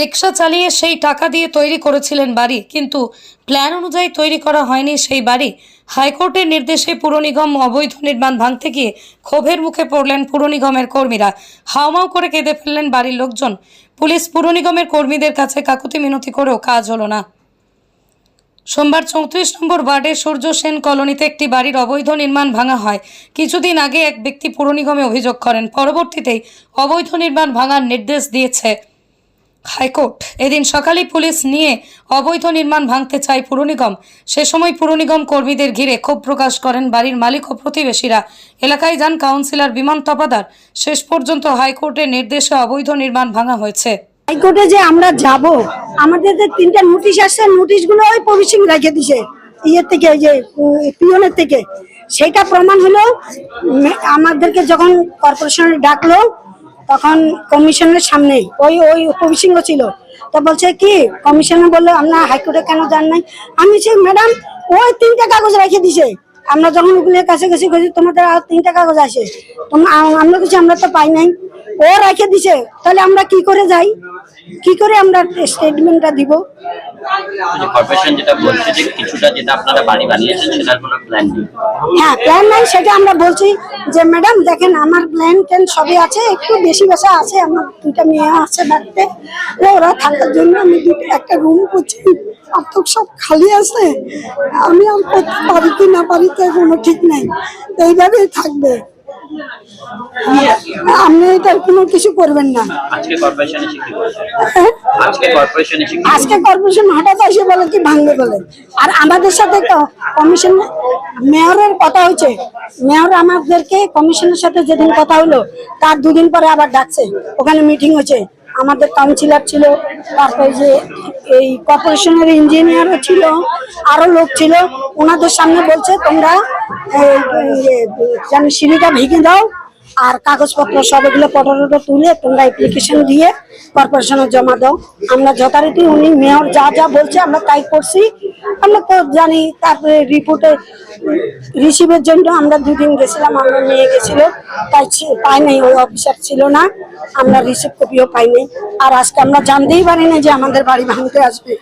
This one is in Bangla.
রিক্সা চালিয়ে সেই টাকা দিয়ে তৈরি করেছিলেন বাড়ি, কিন্তু প্ল্যান অনুযায়ী তৈরি করা হয়নি সেই বাড়ি। হাইকোর্টের নির্দেশে পুর নিগম অবৈধ নির্মাণ ভাঙতে গিয়ে ক্ষোভের মুখে পড়লেন পুর নিগমের কর্মীরা। হাওমাও করে কেঁদে ফেললেন বাড়ির লোকজন। পুলিশ পুর নিগমের কর্মীদের কাছে কাকুতি মিনতি করেও কাজ হলো না। সোমবার চৌত্রিশ নম্বর ওয়ার্ডে সূর্য সেন কলোনিতে একটি বাড়ির অবৈধ নির্মাণ ভাঙা হয়। কিছুদিন আগে এক ব্যক্তি পুর নিগমে অভিযোগ করেন। পরবর্তীতেই অবৈধ নির্মাণ ভাঙার নির্দেশ দিয়েছে হাইকোর্ট। এদিন সকালে পুলিশ নিয়ে অবৈধ নির্মাণ ভাঙতে চায় পুর নিগম। সে সময় পুর নিগম কর্মীদের ঘিরে ক্ষোভ প্রকাশ করেন বাড়ির মালিক ও প্রতিবেশীরা। এলাকায় যান কাউন্সিলর বিমান তপাদার। শেষ পর্যন্ত হাইকোর্টের নির্দেশে অবৈধ নির্মাণ ভাঙা হয়েছে। হাইকোর্টে যে আমরা যাব, আমাদের যে তিনটা নোটিশ আসছে, নোটিশগুলো ওই পবিসিং রেখে দিছে। ইয়ের থেকে যে পিওনের থেকে। সেটা প্রমাণ হলো আমাদেরকে যখন কর্পোরেশনে ডাকলো তখন কমিশনের সামনে ওই ওই কমিশনও ছিল। তা বলছে, কি? কমিশনে বলল, আমরা হাইকোর্টে কেন যান নাই? আমি সে ম্যাডাম, ওই তিনটা কাগজ রেখে দিছে। আমরা যখন উকিলের কাছে গেছি গেছি তোমাদের আর তিনটা কাগজ আছে। তোমরা আমরা কিছু আমরা তো পাই নাই। ও রেখে দিছে। তাহলে আমরা কি করে যাই? কি করে আমরা স্টেটমেন্টটা দিব? যে কর্পোরেশন যেটা বলছে যে কিছুটা যেটা আপনারা বাড়ি বানিয়েছেন সেটার কোনো প্ল্যান নেই। হ্যাঁ প্ল্যান নাই সেটা আমরা বলছি যে ম্যাডাম দেখেন আমার প্ল্যান ট্যান সবই আছে একটু বেশি আছে আমার দুইটা মেয়ে আছে বাড়িতে। ওরা থাকার জন্য আমি দুটো একটা রুম করছি আর তো সব খালি আছে। আমি আর করতে পারি কি না পারি তো কোনো ঠিক নাই। এইভাবেই থাকবে। আপনি এটার কোনো কিছু করবেন না। আজকে কর্পোরেশন হ্যাঁ? আজকে কর্পোরেশন আজকে কর্পোরেশন হঠাৎ এসে বলে কি ভাঙবে বলে। আর আমাদের সাথে কমিশন মেয়রের কথা হয়েছে মেয়র আমাদেরকে কমিশনের সাথে যেদিন কথা হলো তার দুদিন পরে আবার ডাকছে। ওখানে মিটিং হয়েছে আমাদের কাউন্সিলর ছিল তারপরে যে এই কর্পোরেশনের ইঞ্জিনিয়ারও ছিল, আরও লোক ছিল। ওনাদের সামনে বলছে, তোমরা যেন সিঁড়িটা ভেঙে দাও, আর কাগজপত্র সব এগুলো ফটো টটো তুলে তোমরা অ্যাপ্লিকেশন দিয়ে কর্পোরেশনে জমা দাও। আমরা যথারীতি উনি মেয়র যা যা বলছে, আমরা তাই করছি। আমরা তো জানি, তারপরে রিপোর্টে রিসিভের জন্য আমরা দুদিন গেছিলাম, আমরা নিয়ে গেছিল, তাই পাই নাই, ওই অফিসার ছিল না, আমরা রিসিভ কপিও পাইনি আর আজকে আমরা জানতেই পারি না যে আমাদের বাড়ি ভাঙতে আসবে।